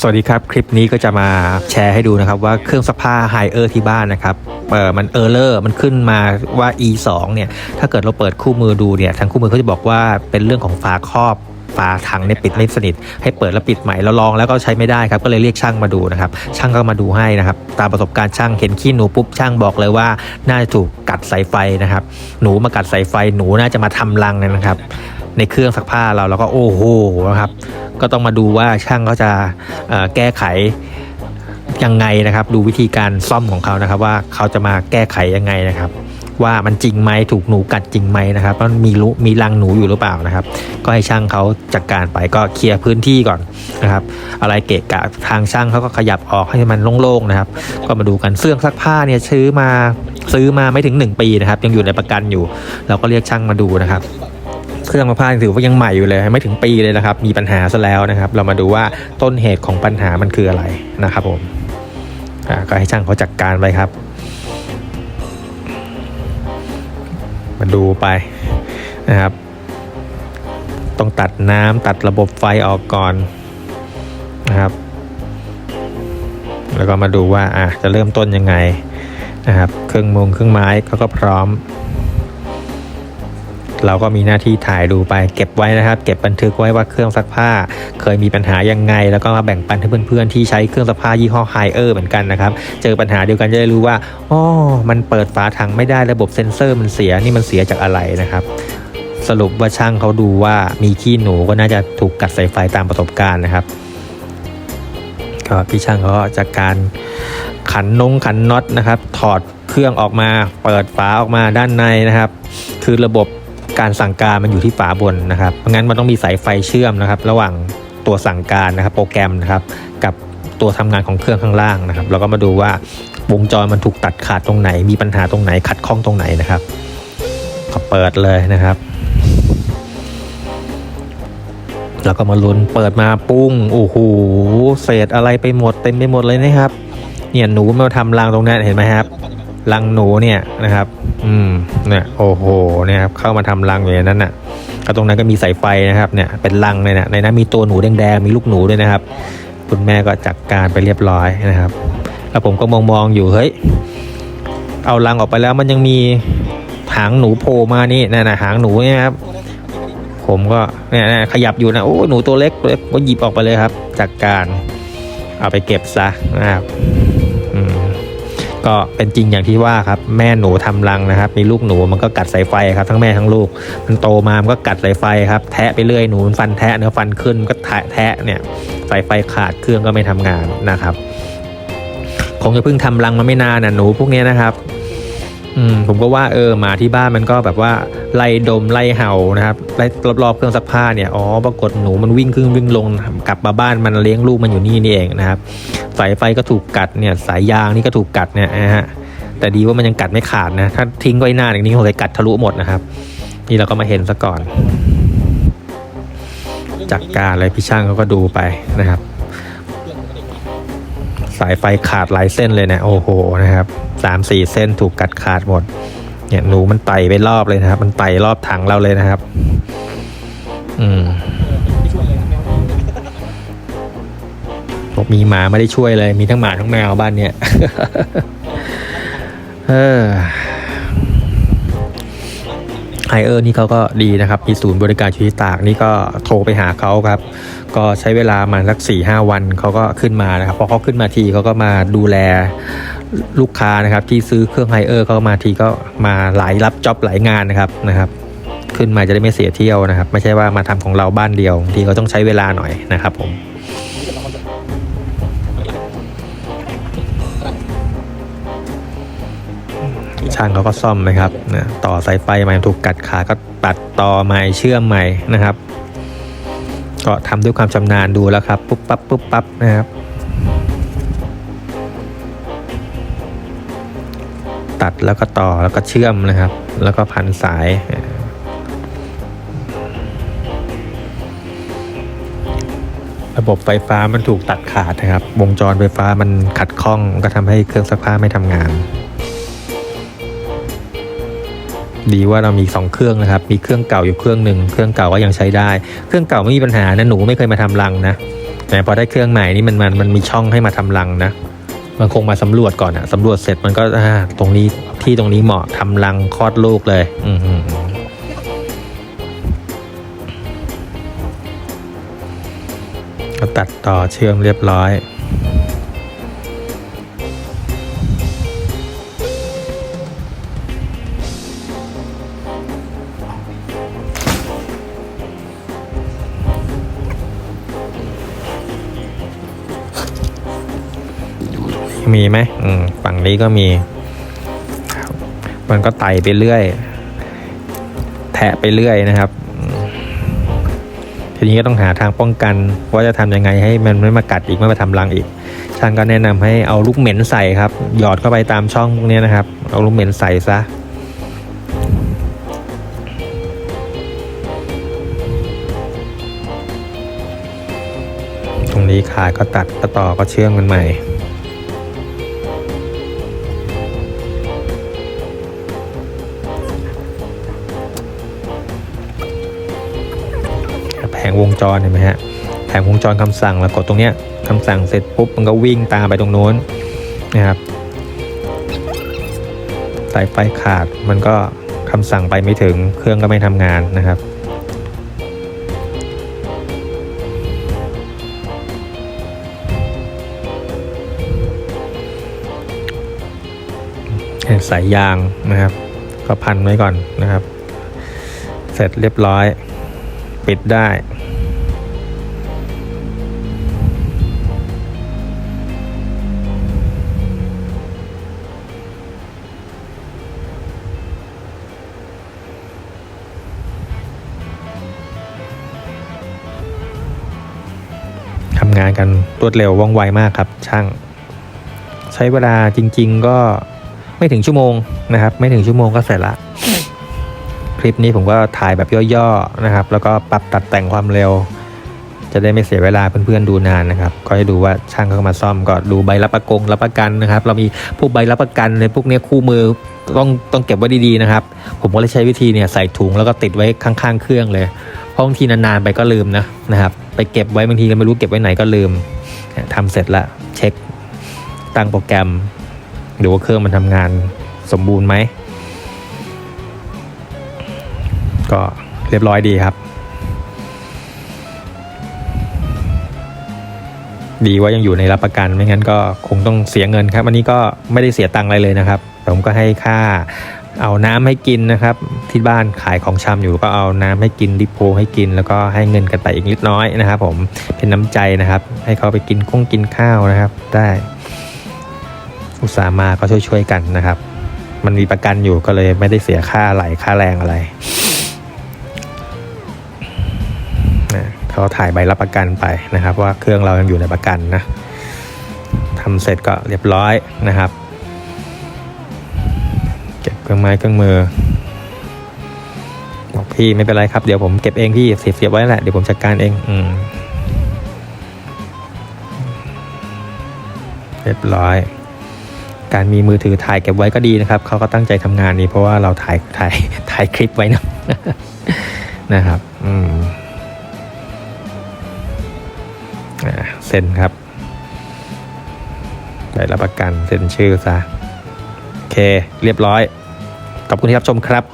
สวัสดีครับ คลิปนี้ก็จะมาแชร์ให้ดูนะครับว่าเครื่องซักผ้าไฮเออร์ที่บ้านนะครับเออมันเออร์เลอร์มันขึ้นมาว่า e 2เนี่ยถ้าเกิดเราเปิดคู่มือดูเนี่ยทางคู่มือเขาจะบอกว่าเป็นเรื่องของฝาครอบฝาถังเนี่ยปิดไม่สนิท ให้เปิดแล้วปิดใหม่เราลองแล้วก็ใช้ไม่ได้ครับก็เลยเรียกช่างมาดูนะครับช่างก็มาดูให้นะครับตามประสบการณ์ช่างเห็นขี้หนูปุ๊บช่างบอกเลยว่าน่าจะถูกกัดสายไฟนะครับหนูมากัดสายไฟหนูน่าจะมาทำรังนะครับ ในเครื่องซักผ้าเราแล้วก็โอ้โหนะครับ ก็ต้องมาดูว่าช่างเขาจะแก้ไขยังไงนะครับ ดูวิธีการซ่อมของเขานะครับ ว่าเขาจะมาแก้ไขยังไงนะครับ ว่ามันจริงไหมถูกหนูกัดจริงไหมนะครับมันมีรูมีรังหนูอยู่หรือเปล่านะครับ ก็ให้ช่างเขาจัดการไปก็เคลียร์พื้นที่ก่อนนะครับ อะไรเกะกะทางช่างเขาก็ขยับออกให้มันโล่งๆนะครับ ก็มาดูกันเสื้องซักผ้าเนี่ยซื้อมาซื้อมาไม่ถึง 1 ปีนะครับ ยังอยู่ในประกันอยู่ เราก็เรียกช่างมาดูนะครับ เครื่องซักผ้าถือว่ายังใหม่อยู่เลยไม่ถึงปีเลยนะครับ มีปัญหาซะแล้วนะครับ เรามาดูว่าต้นเหตุของปัญหามันคืออะไรนะครับผมก็ให้ช่างเขาจัดการไปครับ มาดูไปนะครับ ต้องตัดน้ำตัดระบบไฟออกก่อนนะครับ แล้วก็มาดูว่าอะจะเริ่มต้นยังไงนะครับ เครื่องมือเครื่องไม้เขาก็พร้อม เราก็มีหน้าที่ถ่ายดูไปเก็บไว้นะครับ เก็บบันทึกไว้ว่าเครื่องซักผ้า เคยมีปัญหายังไง แล้วก็มาแบ่งปันให้เพื่อนๆที่ใช้เครื่องซักผ้ายี่ห้อไฮเออร์เหมือนกันนะครับ เจอปัญหาเดียวกันจะได้รู้ว่าอ๋อมันเปิดฝาถังไม่ได้ระบบเซ็นเซอร์มันเสียนี่มันเสียจากอะไรนะครับสรุปว่าช่างเขาดูว่ามีขี้หนูก็น่าจะถูกกัดสายไฟตามประสบการณ์นะครับก็พี่ช่างเขาก็จากการขันนงขันน็อตนะครับ ถอดเครื่องออกมา เปิดฝาออกมาด้านในนะครับ คือระบบ การสั่งการมันอยู่ที่ฝาบนนะครับเพราะงั้นมันต้องมีสายไฟเชื่อมนะครับ ระหว่างตัวสั่งการนะครับ โปรแกรมนะครับ กับตัวทำงานของเครื่องข้างล่างนะครับ เราก็มาดูว่าวงจรมันถูกตัดขาดตรงไหน มีปัญหาตรงไหนขัดข้องตรงไหนนะครับก็เปิดเลยนะครับแล้วก็มาลุ้นเปิดมาปุ้งโอ้โหเศษอะไรไปหมดเต็มไปหมดเลยนะครับ เนี่ยหนูมาทำรังตรงนั้นเห็นไหมครับ รังหนูเนี่ยนะครับ อืมเนี่ยโอ้โหเนี่ยครับเข้ามาทำรังอยู่ในนั้นน่ะก็ตรงนั้นก็มีสายไฟนะครับเนี่ยเป็นรังเลยนะในนั้นมีตัวหนูแดงๆมีลูกหนูด้วยนะครับ คุณแม่ก็จัดการไปเรียบร้อยนะครับ แล้วผมก็มองมองๆอยู่เฮ้ยเอารังออกไปแล้วมันยังมีหางหนูโผล่มานี่นั่นะหางหนูเนี่ยครับ ผมก็เนี่ยขยับอยู่นะโอ้หนูตัวเล็กตัวเล็กก็หยิบออกไปเลยครับ จากการเอาไปเก็บซะนะครับ ก็เป็นจริงอย่างที่ว่าครับแม่หนูทำรังนะครับมีลูกหนูมันก็กัดสายไฟครับทั้งแม่ทั้งลูก มันโตมามันก็กัดสายไฟครับแทะไปเรื่อยหนูมันฟันแทะเนื้อฟันขึ้นก็แทะแทะเนี่ยสายไฟขาดเครื่องก็ไม่ทำงานนะครับคงจะเพิ่งทำรังมาไม่นานนะหนูพวกนี้นะครับผมก็ว่าเออหมาที่บ้านมันก็แบบว่าไล่ดมไล่เห่านะครับไล่รอบๆเครื่องซักผ้าเนี่ยอ๋อปรากฏหนูมันวิ่งขึ้นวิ่งลงกลับมาบ้านมันเลี้ยงลูกมันอยู่นี่นี่เองนะครับ สายไฟก็ถูกกัดเนี่ยสายยางนี่ก็ถูกกัดเนี่ยนะฮะแต่ดีว่ามันยังกัดไม่ขาดนะถ้าทิ้งไว้หน้าอย่างนี้คงจะกัดทะลุหมดนะครับ นี่เราก็มาเห็นซะก่อนจัดการอะไรพี่ช่างเขาก็ดูไปนะครับ สายไฟขาดหลายเส้นเลยนะโอ้โหนะครับสามสี่เส้นถูกกัดขาดหมดเนี่ยหนูมันไต่ไปรอบเลยนะครับ มันไต่รอบถังเราเลยนะครับ อืม บอกมีหมาไม่ได้ช่วยเลย มีทั้งหมาทั้งแมวบ้านเนี่ยเออไฮเออร์นี่เขาก็ดีนะครับ มีศูนย์บริการชีวิตตากนี่ก็โทรไปหาเขาครับ ก็ใช้เวลามาสักสี่ห้าวันเขาก็ขึ้นมานะครับพอเขาขึ้นมาทีเขาก็มาดูแลลูกค้านะครับ ที่ซื้อเครื่องไฮเออร์เขามาทีก็มาหลายรับจ็อบหลายงานนะครับนะครับ ขึ้นมาจะได้ไม่เสียเที่ยวนะครับ ไม่ใช่ว่ามาทำของเราบ้านเดียวทีก็ต้องใช้เวลาหน่อยนะครับผม ช่างเขาก็ซ่อมนะครับนะต่อสายไฟมาถูกกัดขาก็ตัดต่อใหม่เชื่อมใหม่นะครับ ก็ทำด้วยความชำนาญดูแล้วครับปุ๊บปั๊บปุ๊บปั๊บนะครับ ตัดแล้วก็ต่อแล้วก็เชื่อมนะครับ แล้วก็พันสายระบบไฟฟ้ามันถูกตัดขาดนะครับ วงจรไฟฟ้ามันขัดข้องก็ทำให้เครื่องซักผ้าไม่ทำงาน ดีว่าเรามี 2 เครื่องนะครับ มีเครื่องเก่าอยู่เครื่องหนึ่งเครื่องเก่าก็ยังใช้ได้ เครื่องเก่าไม่มีปัญหานะหนูไม่เคยมาทำรังนะแต่พอได้เครื่องใหม่นี่มันมันมันมีช่องให้มาทำรังนะมันคงมาสำรวจก่อนอะสำรวจเสร็จมันก็ตรงนี้ที่ตรงนี้เหมาะทำรังคลอดลูกเลย อืก็ตัดต่อเชื่อมเรียบร้อย มีไหมอืมฝั่งนี้ก็มี มันก็ไต่ไปเรื่อย แทะไปเรื่อยนะครับทีนี้ก็ต้องหาทางป้องกันว่าจะทำยังไงให้มันไม่มากัดอีกไม่มาทำรังอีกช่างก็แนะนำให้เอาลูกเหม็นใส่ครับ หยอดเข้าไปตามช่องพวกนี้นะครับ เอาลูกเหม็นใส่ซะตรงนี้ขาก็ตัดก็ต่อก็เชื่อมกันใหม่ งวงจรเห็นไหมฮะแผงวงจรคำสั่งแล้วกดตรงเนี้ยคำสั่งเสร็จปุ๊บมันก็วิ่งตามไปตรงโน้นนะครับสายไฟขาดมันก็คำสั่งไปไม่ถึงเครื่องก็ไม่ทำงานนะครับสายยางนะครับ ก็พันไว้ก่อนนะครับ เสร็จเรียบร้อย ปิดได้ ทำงานกันรวดเร็วว่องไวมากครับช่าง ใช้เวลาจริง ๆ ก็ไม่ถึงชั่วโมงนะครับ ไม่ถึงชั่วโมงก็เสร็จละ คลิปนี้ผมก็ถ่ายแบบย่อๆนะครับ แล้วก็ปรับตัดแต่งความเร็ว จะได้ไม่เสียเวลาเพื่อนๆดูนานนะครับ ก็ให้ดูว่าช่างเขามาซ่อมก็ดูใบรับประกงรับประกันนะครับ เรามีพวกใบรับประกันในพวกนี้คู่มือต้องต้องเก็บไว้ดีๆนะครับ ผมก็เลยใช้วิธีเนี่ยใส่ถุงแล้วก็ติดไว้ข้างๆ เครื่องเลย เพราะบางทีนานๆไปก็ลืมนะนะครับ ไปเก็บไว้บางทีก็ไม่รู้เก็บไว้ไหนก็ลืมทำเสร็จละเช็คตั้งโปรแกรมดูว่าเครื่องมันทำงานสมบูรณ์ไหม ก็เรียบร้อยดีครับ ดีว่ายังอยู่ในรับประกันไม่งั้นก็คงต้องเสียเงินครับ อันนี้ก็ไม่ได้เสียตังค์อะไรเลยนะครับ ผมก็ให้ค่าเอาน้ำให้กินนะครับ ที่บ้านขายของชำอยู่ก็เอาน้ำให้กินดิโพให้กิน แล้วก็ให้เงินกันไปอีกนิดน้อยนะครับ ผมเป็นน้ำใจนะครับ ให้เขาไปกินกุ้งกินข้าวนะครับ ได้ อุตส่าห์มาก็ช่วยๆกันนะครับ มันมีประกันอยู่ก็เลยไม่ได้เสียค่าไหลค่าแรงอะไร เขาถ่ายใบรับประกันไปนะครับ ว่าเครื่องเรายังอยู่ในประกันนะทำเสร็จก็เรียบร้อยนะครับ เก็บเครื่องไม้เครื่องมือบอกพี่ไม่เป็นไรครับเดี๋ยวผมเก็บเองพี่เสียบเสียบไว้แหละเดี๋ยวผมจัดการเองอืมเรียบร้อย การมีมือถือถ่ายเก็บไว้ก็ดีนะครับเขาก็ตั้งใจทำงานนี้เพราะว่าเราถ่ายถ่ายถ่ายคลิปไว้นะนะครับ อืม เซ็นครับใบรับประกันเซ็นชื่อซะ โอเค เรียบร้อย ขอบคุณที่รับชมครับ